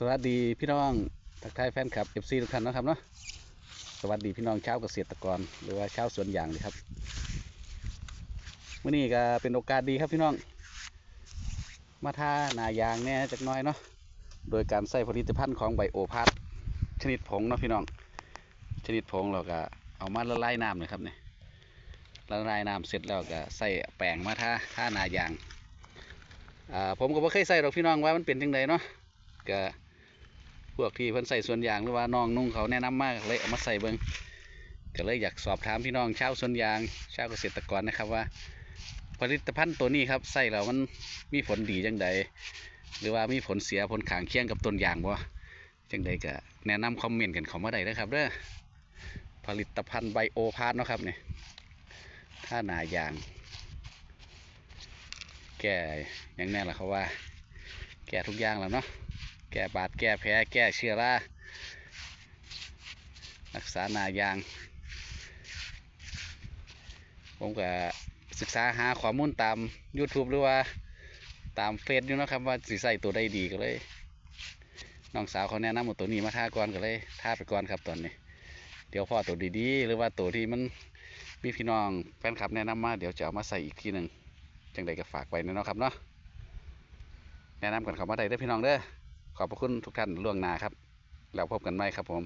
สวัสดีพี่น้องทักทายแฟนคลับ FC ทุกท่านนะครับเนาะสวัสดีพี่น้องชาวเกษตรกร หรือว่าชาวสวนยางเลยครับมื่อนี้ก็เป็นโอกาสดีครับพี่น้อง มาท่านายางเนี่ยจักน้อยเนาะโดยการใส่ผลิตภัณฑ์ของไบโอพาร์ชนิดผงเนาะพี่น้อง ชนิดผงเราก็เอามาละลายน้ำเลยครับเนี่ยละลายน้ำเสร็จแล้วก็ใส่แป้งมาท่าท่านายางอ่าผมก็ไม่เคยใส่หรอกพี่น้องว่ามันเป็นยังไงเนาะก็ พวกที่เพิ่นใส่ส่วนยางหรือว่าน้องนุ่งเขาแนะนำมากเลยเอามาใส่เบิ่งก็เลยอยากสอบถามพี่น้องชาวสวนยางชาวเกษตรกรนะครับว่า ผลิตภัณฑ์ตัวนี้ครับใส่แล้วมันมีผลดีจังใดหรือว่ามีผลเสียผลข้างเคียงกับต้นยางบ่จังใดก็แนะนำคอมเมนต์กันเขามาได้นะครับเด้อผลิตภัณฑ์ไบโอพาร์ทเนาะครับเนี่ยถ้าหนายาง แก่ย่างแน่ละเขาว่า แก่ทุกอย่างแล้วเนาะ แก้บาดแก้แผลแก้เชื้อรา รักษาหนายาง ผมก็ศึกษาหาข้อมูลตาม YouTube หรือว่าตามเฟซอยู่นะครับว่าสิใส่ตัวใดดีก็เลยน้องสาวเขาแนะนำเอาตัวนี้มาท่าก่อนก็เลยท่าไปก่อนครับตอนนี้ เดี๋ยวพอตัวดีๆ หรือว่าตัวที่มันมีพี่น้องแฟนคลับแนะนำมาเดี๋ยวจะเอามาใส่อีกทีหนึ่งจังใดก็ฝากไว้นะเนาะครับเนาะ แนะนำกันเข้ามาได้เด้อพี่น้องเด้อขอบพระคุณทุกท่านล่วงหน้าครับ แล้วพบกันใหม่ครับผม